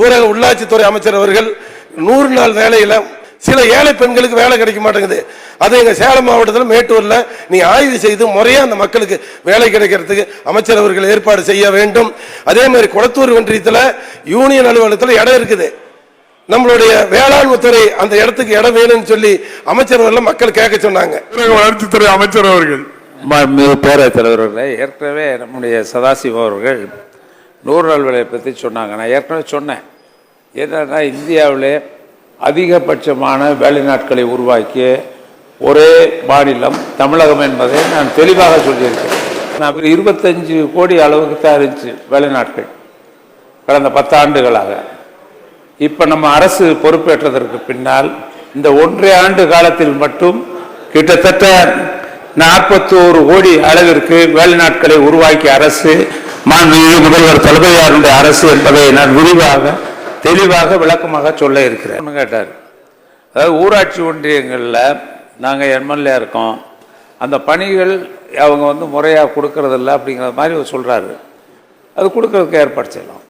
ஊரக உள்ளாட்சித்துறை அமைச்சர் அவர்கள் நூறு நாள் வேலையில சில ஏழை பெண்களுக்கு வேலை கிடைக்க மாட்டேங்குது. அது எங்க சேலம் மாவட்டத்தில் மேட்டூர்ல நீ ஆய்வு செய்து முறையா அந்த மக்களுக்கு வேலை கிடைக்கிறதுக்கு அமைச்சர் அவர்கள் ஏற்பாடு செய்ய வேண்டும். அதே மாதிரி குளத்தூர் ஒன்றியத்தில் யூனியன் அலுவலகத்தில் இடம் இருக்குது. நம்மளுடைய வேளாண்மை துறை அந்த இடத்துக்கு இடம் வேணும்னு சொல்லி அமைச்சர் அவர்கள் மக்கள் கேட்க சொன்னாங்க. வளர்ச்சித்துறை அமைச்சர் அவர்கள். பேரவைத் தலைவர்களே ஏற்கனவே நம்முடைய சதாசிவம் அவர்கள் நூறு நாள் வேலையை பற்றி சொன்னாங்க. நான் ஏற்கனவே சொன்னேன். என்னன்னா இந்தியாவிலே அதிகபட்சமான வேலை நாட்களை உருவாக்கிய ஒரே மாநிலம் தமிழகம் என்பதை நான் தெளிவாக சொல்லியிருக்கேன் நான் இருபத்தஞ்சு கோடி அளவுக்கு தான் இருந்துச்சு வேலை நாட்கள் கடந்த பத்தாண்டுகளாக. இப்போ நம்ம அரசு பொறுப்பேற்றதற்கு பின்னால் இந்த ஒன்றை ஆண்டு காலத்தில் மட்டும் கிட்டத்தட்ட நாற்பத்தோரு கோடி அளவிற்கு வேலை நாட்களை உருவாக்கிய அரசு மாண்புமிகு முதல்வர் தளபதியாருடைய அரசு என்பதை நான் விரிவாக தெளிவாக விளக்கமாக சொல்ல இருக்கிறேன். கேட்டார். அதாவது ஊராட்சி ஒன்றியங்களில் நாங்கள் எம்எல்ஏ இருக்கோம். அந்த பணிகள் அவங்க வந்து முறையாக கொடுக்கறதில்ல அப்படிங்கிற மாதிரி சொல்கிறாரு அது கொடுக்கறதுக்கு ஏற்பாடு செய்யலாம்.